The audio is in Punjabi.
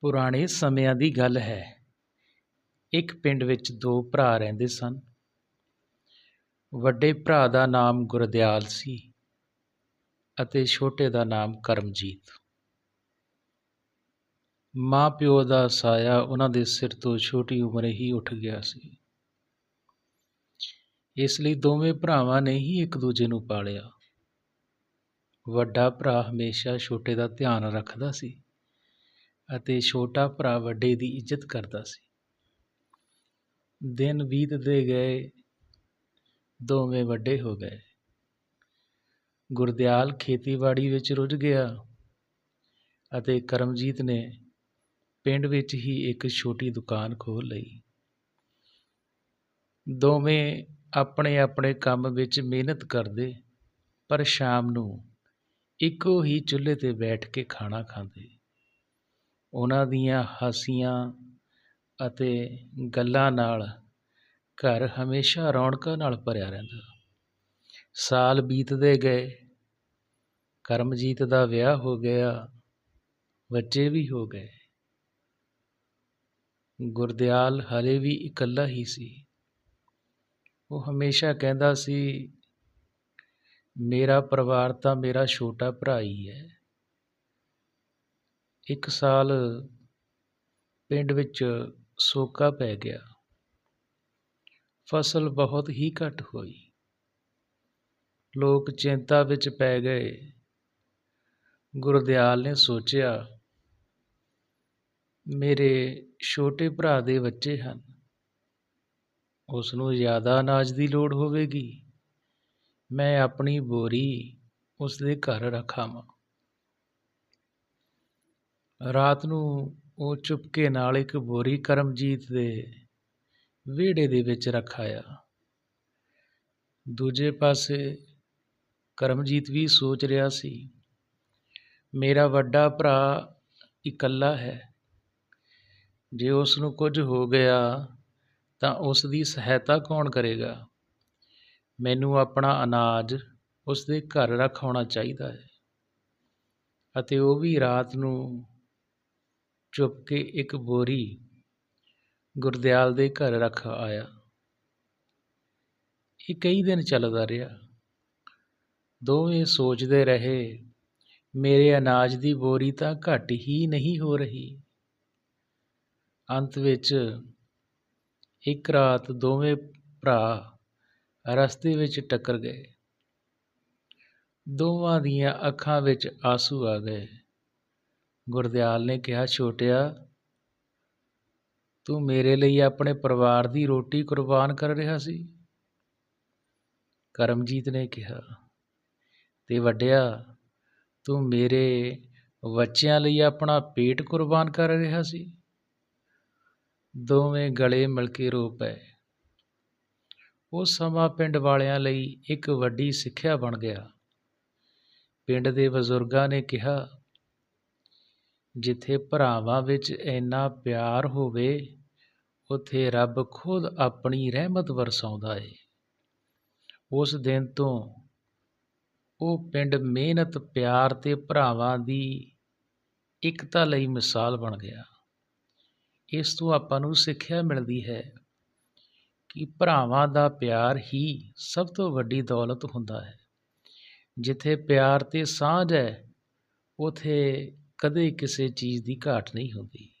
ਪੁਰਾਣੇ ਸਮਿਆਂ ਦੀ ਗੱਲ ਹੈ। ਇੱਕ ਪਿੰਡ ਵਿੱਚ ਦੋ ਭਰਾ ਰਹਿੰਦੇ ਸਨ। ਵੱਡੇ ਭਰਾ ਦਾ ਨਾਮ ਗੁਰਦਿਆਲ ਸੀ ਅਤੇ ਛੋਟੇ ਦਾ ਨਾਮ ਕਰਮਜੀਤ। ਮਾਂ ਪਿਓ ਦਾ ਸਾਇਆ ਉਹਨਾਂ ਦੇ ਸਿਰ ਤੋਂ ਛੋਟੀ ਉਮਰੇ ਹੀ ਉੱਠ ਗਿਆ ਸੀ। ਇਸ ਲਈ ਦੋਵੇਂ ਭਰਾਵਾਂ ਨੇ ਹੀ ਇੱਕ ਦੂਜੇ ਨੂੰ ਪਾਲਿਆ। ਵੱਡਾ ਭਰਾ ਹਮੇਸ਼ਾ ਛੋਟੇ ਦਾ ਧਿਆਨ ਰੱਖਦਾ ਸੀ। ਅਤੇ ਛੋਟਾ ਭਰਾ ਵੱਡੇ ਦੀ ਇੱਜ਼ਤ ਕਰਦਾ ਸੀ। ਦਿਨ ਬੀਤਦੇ ਗਏ, ਦੋਵੇਂ ਵੱਡੇ ਹੋ ਗਏ। ਗੁਰਦਿਆਲ ਖੇਤੀਬਾੜੀ ਵਿੱਚ ਰੁੱਝ ਗਿਆ ਅਤੇ ਕਰਮਜੀਤ ਨੇ ਪਿੰਡ ਵਿੱਚ ਹੀ ਇੱਕ ਛੋਟੀ ਦੁਕਾਨ ਖੋਲ੍ਹ ਲਈ। ਦੋਵੇਂ ਆਪਣੇ ਆਪਣੇ ਕੰਮ ਵਿੱਚ ਮਿਹਨਤ ਕਰਦੇ, ਪਰ ਸ਼ਾਮ ਨੂੰ ਇੱਕੋ ਹੀ ਚੁੱਲ੍ਹੇ 'ਤੇ ਬੈਠ ਕੇ ਖਾਣਾ ਖਾਂਦੇ। ਉਹਨਾਂ ਦੀਆਂ ਹਾਸੀਆਂ ਅਤੇ ਗੱਲਾਂ ਨਾਲ ਘਰ ਹਮੇਸ਼ਾ ਰੌਣਕਾਂ ਨਾਲ ਭਰਿਆ ਰਹਿੰਦਾ। ਸਾਲ ਬੀਤਦੇ ਗਏ, ਕਰਮਜੀਤ ਦਾ ਵਿਆਹ ਹੋ ਗਿਆ, ਬੱਚੇ ਵੀ ਹੋ ਗਏ। ਗੁਰਦਿਆਲ ਹਲੇ ਵੀ ਇਕੱਲਾ ਹੀ ਸੀ। ਉਹ ਹਮੇਸ਼ਾ ਕਹਿੰਦਾ ਸੀ, ਮੇਰਾ ਪਰਿਵਾਰ ਤਾਂ ਮੇਰਾ ਛੋਟਾ ਭਰਾ ਹੀ ਹੈ। ਇੱਕ ਸਾਲ ਪਿੰਡ ਵਿੱਚ ਸੋਕਾ ਪੈ ਗਿਆ। ਫਸਲ ਬਹੁਤ ਹੀ ਘੱਟ ਹੋਈ। ਲੋਕ ਚਿੰਤਾ ਵਿੱਚ ਪੈ ਗਏ। ਗੁਰਦਿਆਲ ਨੇ ਸੋਚਿਆ, ਮੇਰੇ ਛੋਟੇ ਭਰਾ ਦੇ ਬੱਚੇ ਹਨ। ਉਸ ਨੂੰ ਜ਼ਿਆਦਾ ਅਨਾਜ ਦੀ ਲੋੜ ਹੋਵੇਗੀ। ਮੈਂ ਆਪਣੀ ਬੋਰੀ ਉਸ ਦੇ ਘਰ ਰੱਖਾਵਾਂ। ਰਾਤ ਨੂੰ ਉਹ ਚੁਪਕੇ ਨਾਲ ਇੱਕ ਬੋਰੀ ਕਰਮਜੀਤ ਦੇ ਵਿਹੜੇ ਦੇ ਵਿੱਚ ਰੱਖ ਆਇਆ। ਦੂਜੇ ਪਾਸੇ ਕਰਮਜੀਤ ਵੀ ਸੋਚ ਰਿਹਾ ਸੀ, ਮੇਰਾ ਵੱਡਾ ਭਰਾ ਇਕੱਲਾ ਹੈ। ਜੇ ਉਸ ਨੂੰ ਕੁਝ ਹੋ ਗਿਆ ਤਾਂ ਉਸ ਦੀ ਸਹਾਇਤਾ ਕੌਣ ਕਰੇਗਾ? ਮੈਨੂੰ ਆਪਣਾ ਅਨਾਜ ਉਸ ਦੇ ਘਰ ਰੱਖਾਉਣਾ ਚਾਹੀਦਾ ਹੈ। ਅਤੇ ਉਹ ਵੀ ਰਾਤ ਨੂੰ ਚੁੱਪ ਕੇ ਇੱਕ ਬੋਰੀ ਗੁਰਦਿਆਲ ਦੇ ਘਰ ਰੱਖ ਆਇਆ। ਇਹ ਕਈ ਦਿਨ ਚੱਲਦਾ ਰਿਹਾ। ਦੋਵੇਂ ਸੋਚਦੇ ਰਹੇ, ਮੇਰੇ ਅਨਾਜ ਦੀ ਬੋਰੀ ਤਾਂ ਘੱਟ ਹੀ ਨਹੀਂ ਹੋ ਰਹੀ। ਅੰਤ ਵਿੱਚ ਇੱਕ ਰਾਤ ਦੋਵੇਂ ਭਰਾ ਰਸਤੇ ਵਿੱਚ ਟੱਕਰ ਗਏ। ਦੋਵਾਂ ਦੀਆਂ ਅੱਖਾਂ ਵਿੱਚ ਆਂਸੂ ਆ ਗਏ। ਗੁਰਦਿਆਲ ਨੇ ਕਿਹਾ, ਛੋਟਿਆ, ਤੂੰ ਮੇਰੇ ਲਈ ਆਪਣੇ ਪਰਿਵਾਰ ਦੀ ਰੋਟੀ ਕੁਰਬਾਨ ਕਰ ਰਿਹਾ ਸੀ? ਕਰਮਜੀਤ ਨੇ ਕਿਹਾ, ਤੇ ਵੱਡਿਆ, ਤੂੰ ਮੇਰੇ ਬੱਚਿਆਂ ਲਈ ਆਪਣਾ ਪੇਟ ਕੁਰਬਾਨ ਕਰ ਰਿਹਾ ਸੀ? ਦੋਵੇਂ ਗਲੇ ਮਿਲ ਕੇ ਰੋ ਪਏ। ਉਹ ਸਮਾਂ ਪਿੰਡ ਵਾਲਿਆਂ ਲਈ ਇੱਕ ਵੱਡੀ ਸਿੱਖਿਆ ਬਣ ਗਿਆ। ਪਿੰਡ ਦੇ ਬਜ਼ੁਰਗਾਂ ਨੇ ਕਿਹਾ ਜਿੱਥੇ ਭਰਾਵਾਂ ਵਿੱਚ ਇੰਨਾ ਪਿਆਰ ਹੋਵੇ, ਉੱਥੇ ਰੱਬ ਖੁਦ ਆਪਣੀ ਰਹਿਮਤ ਵਰਸਾਉਂਦਾ ਏ। ਉਸ ਦਿਨ ਤੋਂ ਉਹ ਪਿੰਡ ਮਿਹਨਤ, ਪਿਆਰ ਤੇ ਭਰਾਵਾਂ ਦੀ ਇਕਤਾ ਲਈ ਮਿਸਾਲ ਬਣ ਗਿਆ। ਇਸ ਤੋਂ ਆਪਾਂ ਨੂੰ ਸਿੱਖਿਆ ਮਿਲਦੀ ਹੈ ਕਿ ਭਰਾਵਾਂ ਦਾ ਪਿਆਰ ਹੀ ਸਭ ਤੋਂ ਵੱਡੀ ਦੌਲਤ ਹੁੰਦਾ ਹੈ। ਜਿੱਥੇ ਪਿਆਰ ਤੇ ਸਾਂਝ ਹੈ, ਉਥੇ ਕਦੇ ਕਿਸੇ ਚੀਜ਼ ਦੀ ਘਾਟ ਨਹੀਂ ਹੁੰਦੀ।